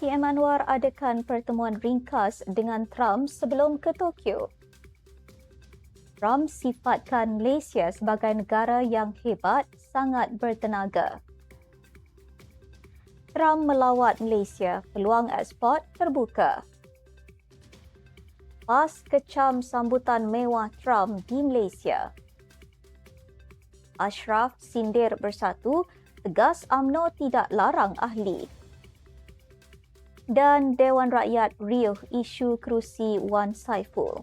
PM Anwar adakan pertemuan ringkas dengan Trump sebelum ke Tokyo. Trump sifatkan Malaysia sebagai negara yang hebat, sangat bertenaga. Trump melawat Malaysia, peluang ekspor terbuka. PAS kecam sambutan mewah Trump di Malaysia. Ashraf sindir bersatu, tegas AMNO tidak larang ahli dan Dewan Rakyat riuh isu kerusi Wan Saiful.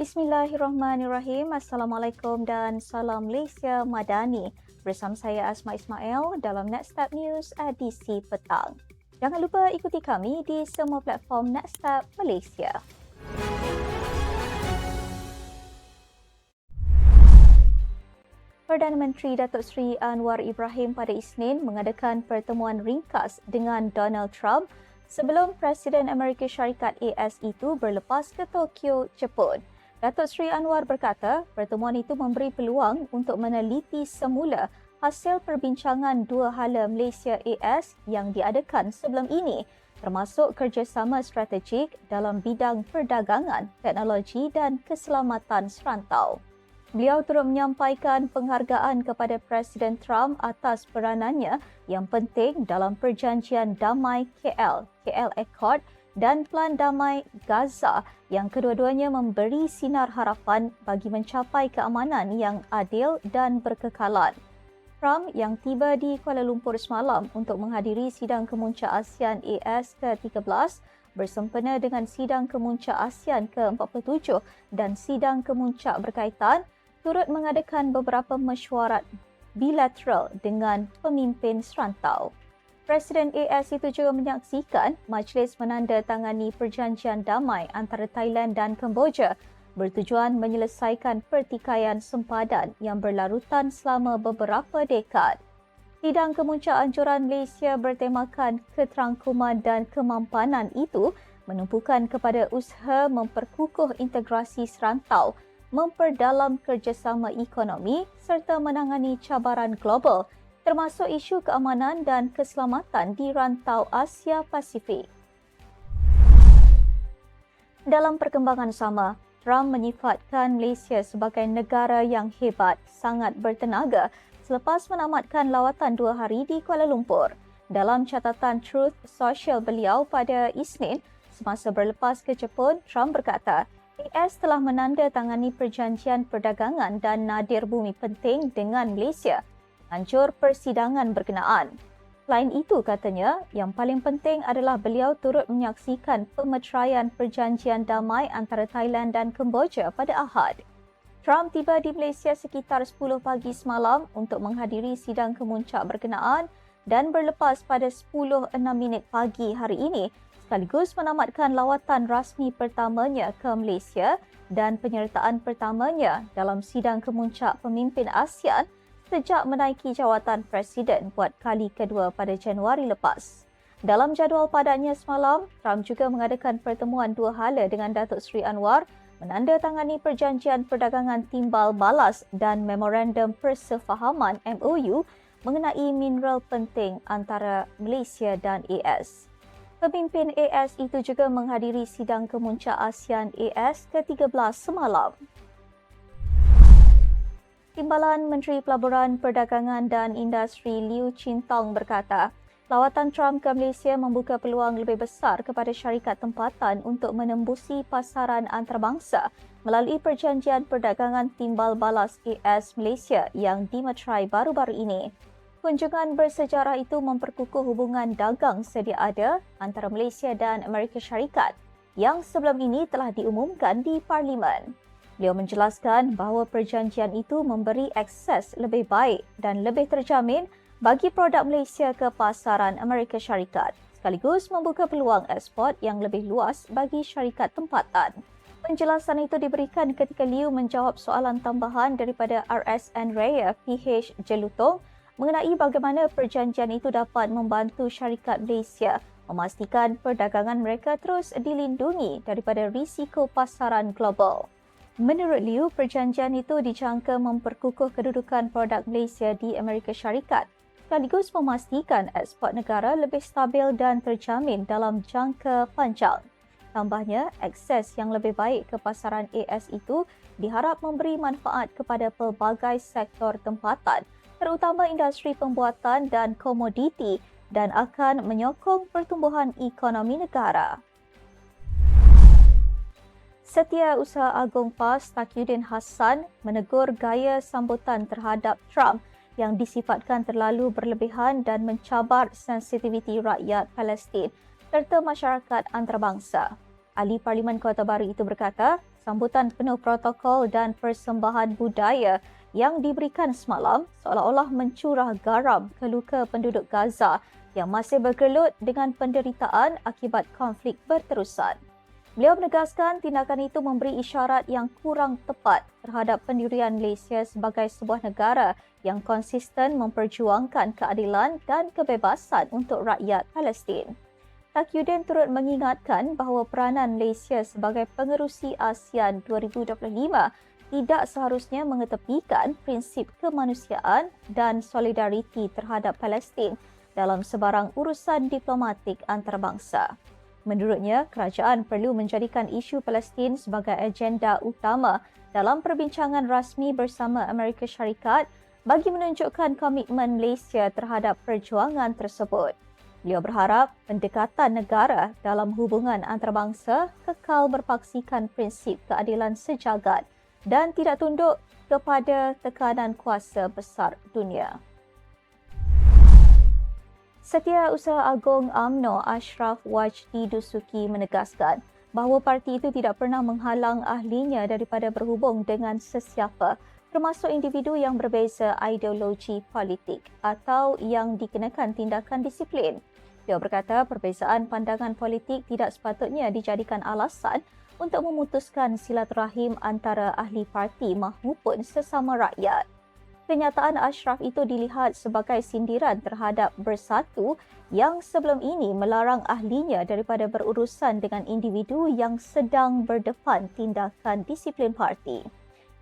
Bismillahirrahmanirrahim. Assalamualaikum dan salam Malaysia Madani. Bersama saya Asma Ismail dalam Nextstep News edisi petang. Jangan lupa ikuti kami di semua platform Nextstep Malaysia. Perdana Menteri Datuk Seri Anwar Ibrahim pada Isnin mengadakan pertemuan ringkas dengan Donald Trump sebelum Presiden Amerika Syarikat AS itu berlepas ke Tokyo, Jepun. Datuk Seri Anwar berkata, pertemuan itu memberi peluang untuk meneliti semula hasil perbincangan dua hala Malaysia AS yang diadakan sebelum ini termasuk kerjasama strategik dalam bidang perdagangan, teknologi dan keselamatan serantau. Beliau turut menyampaikan penghargaan kepada Presiden Trump atas peranannya yang penting dalam perjanjian damai KL, KL Accord dan Plan Damai Gaza yang kedua-duanya memberi sinar harapan bagi mencapai keamanan yang adil dan berkekalan. Trump yang tiba di Kuala Lumpur semalam untuk menghadiri sidang kemuncak ASEAN AS ke-13 bersempena dengan sidang kemuncak ASEAN ke-47 dan sidang kemuncak berkaitan turut mengadakan beberapa mesyuarat bilateral dengan pemimpin serantau. Presiden AS itu juga menyaksikan majlis menandatangani perjanjian damai antara Thailand dan Kemboja bertujuan menyelesaikan pertikaian sempadan yang berlarutan selama beberapa dekad. Sidang kemuncak anjuran Malaysia bertemakan keterangkuman dan kemampanan itu menumpukan kepada usaha memperkukuh integrasi serantau memperdalam kerjasama ekonomi serta menangani cabaran global termasuk isu keamanan dan keselamatan di rantau Asia Pasifik. Dalam perkembangan sama, Trump menyifatkan Malaysia sebagai negara yang hebat, sangat bertenaga selepas menamatkan lawatan dua hari di Kuala Lumpur. Dalam catatan Truth Social beliau pada Isnin, semasa berlepas ke Jepun, Trump berkata, AS telah menandatangani perjanjian perdagangan dan nadir bumi penting dengan Malaysia. Hancur persidangan berkenaan. Selain itu, katanya, yang paling penting adalah beliau turut menyaksikan pemeteraian perjanjian damai antara Thailand dan Kemboja pada Ahad. Trump tiba di Malaysia sekitar 10 pagi semalam untuk menghadiri sidang kemuncak berkenaan dan berlepas pada 10.06 pagi hari ini sekaligus menamatkan lawatan rasmi pertamanya ke Malaysia dan penyertaan pertamanya dalam sidang kemuncak pemimpin ASEAN sejak menaiki jawatan Presiden buat kali kedua pada Januari lepas. Dalam jadual padatnya semalam, Trump juga mengadakan pertemuan dua hala dengan Datuk Seri Anwar menandatangani perjanjian perdagangan timbal balas dan memorandum persefahaman MOU mengenai mineral penting antara Malaysia dan AS. Pemimpin AS itu juga menghadiri sidang kemuncak ASEAN AS ke-13 semalam. Timbalan Menteri Pelaburan Perdagangan dan Industri Liu Chintong berkata, lawatan Trump ke Malaysia membuka peluang lebih besar kepada syarikat tempatan untuk menembusi pasaran antarabangsa melalui perjanjian perdagangan timbal balas AS Malaysia yang dimeterai baru-baru ini. Kunjungan bersejarah itu memperkukuh hubungan dagang sedia ada antara Malaysia dan Amerika Syarikat yang sebelum ini telah diumumkan di Parlimen. Beliau menjelaskan bahawa perjanjian itu memberi akses lebih baik dan lebih terjamin bagi produk Malaysia ke pasaran Amerika Syarikat sekaligus membuka peluang ekspor yang lebih luas bagi syarikat tempatan. Penjelasan itu diberikan ketika Liu menjawab soalan tambahan daripada RSN Raya PH Jelutong mengenai bagaimana perjanjian itu dapat membantu syarikat Malaysia memastikan perdagangan mereka terus dilindungi daripada risiko pasaran global. Menurut Liu, perjanjian itu dijangka memperkukuh kedudukan produk Malaysia di Amerika Syarikat sekaligus memastikan ekspor negara lebih stabil dan terjamin dalam jangka panjang. Tambahnya, akses yang lebih baik ke pasaran AS itu diharap memberi manfaat kepada pelbagai sektor tempatan, terutama industri pembuatan dan komoditi dan akan menyokong pertumbuhan ekonomi negara. Setiausaha Agung PAS Takyuddin Hassan menegur gaya sambutan terhadap Trump yang disifatkan terlalu berlebihan dan mencabar sensitiviti rakyat Palestin serta masyarakat antarabangsa. Ahli Parlimen Kota Baru itu berkata, sambutan penuh protokol dan persembahan budaya yang diberikan semalam seolah-olah mencurah garam ke luka penduduk Gaza yang masih bergelut dengan penderitaan akibat konflik berterusan. Beliau menegaskan tindakan itu memberi isyarat yang kurang tepat terhadap pendirian Malaysia sebagai sebuah negara yang konsisten memperjuangkan keadilan dan kebebasan untuk rakyat Palestin. Takyuddin turut mengingatkan bahawa peranan Malaysia sebagai pengerusi ASEAN 2025 tidak seharusnya mengetepikan prinsip kemanusiaan dan solidariti terhadap Palestin dalam sebarang urusan diplomatik antarabangsa. Menurutnya, kerajaan perlu menjadikan isu Palestin sebagai agenda utama dalam perbincangan rasmi bersama Amerika Syarikat bagi menunjukkan komitmen Malaysia terhadap perjuangan tersebut. Beliau berharap pendekatan negara dalam hubungan antarabangsa kekal berpaksikan prinsip keadilan sejagat dan tidak tunduk kepada tekanan kuasa besar dunia. Setiausaha Agung AMNO Ashraf Wajdi Dusuki menegaskan bahawa parti itu tidak pernah menghalang ahlinya daripada berhubung dengan sesiapa termasuk individu yang berbeza ideologi politik atau yang dikenakan tindakan disiplin. Dia berkata perbezaan pandangan politik tidak sepatutnya dijadikan alasan untuk memutuskan silaturahim antara ahli parti mahupun sesama rakyat. Kenyataan Ashraf itu dilihat sebagai sindiran terhadap Bersatu yang sebelum ini melarang ahlinya daripada berurusan dengan individu yang sedang berdepan tindakan disiplin parti.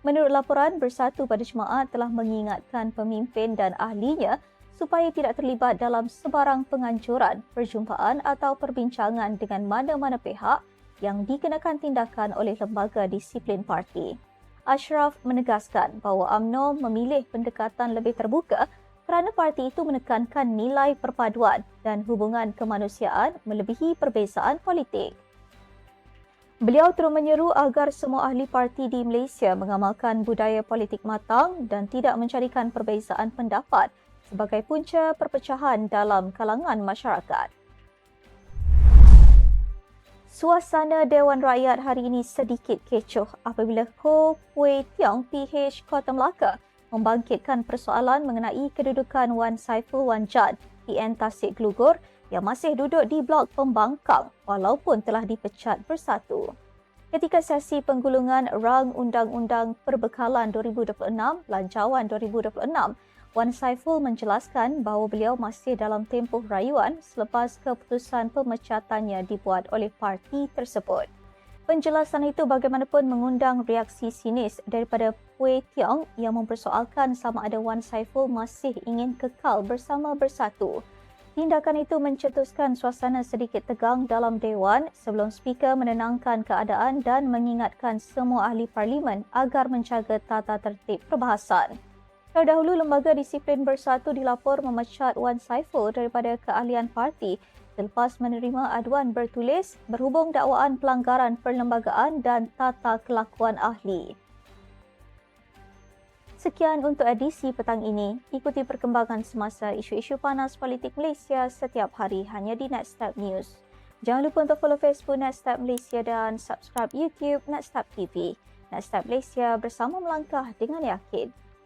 Menurut laporan, Bersatu pada Jumaat telah mengingatkan pemimpin dan ahlinya supaya tidak terlibat dalam sebarang pengancuran, perjumpaan atau perbincangan dengan mana-mana pihak yang dikenakan tindakan oleh lembaga disiplin parti. Ashraf menegaskan bahawa UMNO memilih pendekatan lebih terbuka kerana parti itu menekankan nilai perpaduan dan hubungan kemanusiaan melebihi perbezaan politik. Beliau terus menyeru agar semua ahli parti di Malaysia mengamalkan budaya politik matang dan tidak mencarikan perbezaan pendapat sebagai punca perpecahan dalam kalangan masyarakat. Suasana Dewan Rakyat hari ini sedikit kecoh apabila Ko Pui Tiong PH Kota Melaka membangkitkan persoalan mengenai kedudukan Wan Saiful Wan Jan PN Tasik Glugur yang masih duduk di blok pembangkang walaupun telah dipecat bersatu. Ketika sesi penggulungan Rang Undang-Undang Perbekalan 2026, Lancawan 2026, Wan Saiful menjelaskan bahawa beliau masih dalam tempoh rayuan selepas keputusan pemecatannya dibuat oleh parti tersebut. Penjelasan itu bagaimanapun mengundang reaksi sinis daripada Pui Tiong yang mempersoalkan sama ada Wan Saiful masih ingin kekal bersama bersatu. Tindakan itu mencetuskan suasana sedikit tegang dalam Dewan sebelum speaker menenangkan keadaan dan mengingatkan semua ahli parlimen agar menjaga tata tertib perbahasan. Terdahulu, Lembaga Disiplin Bersatu dilapor memecat Wan Saiful daripada keahlian parti selepas menerima aduan bertulis berhubung dakwaan pelanggaran perlembagaan dan tata kelakuan ahli. Sekian untuk edisi petang ini. Ikuti perkembangan semasa isu-isu panas politik Malaysia setiap hari hanya di Netstep News. Jangan lupa untuk follow Facebook Netstep Malaysia dan subscribe YouTube Netstep TV. Netstep Malaysia bersama melangkah dengan yakin.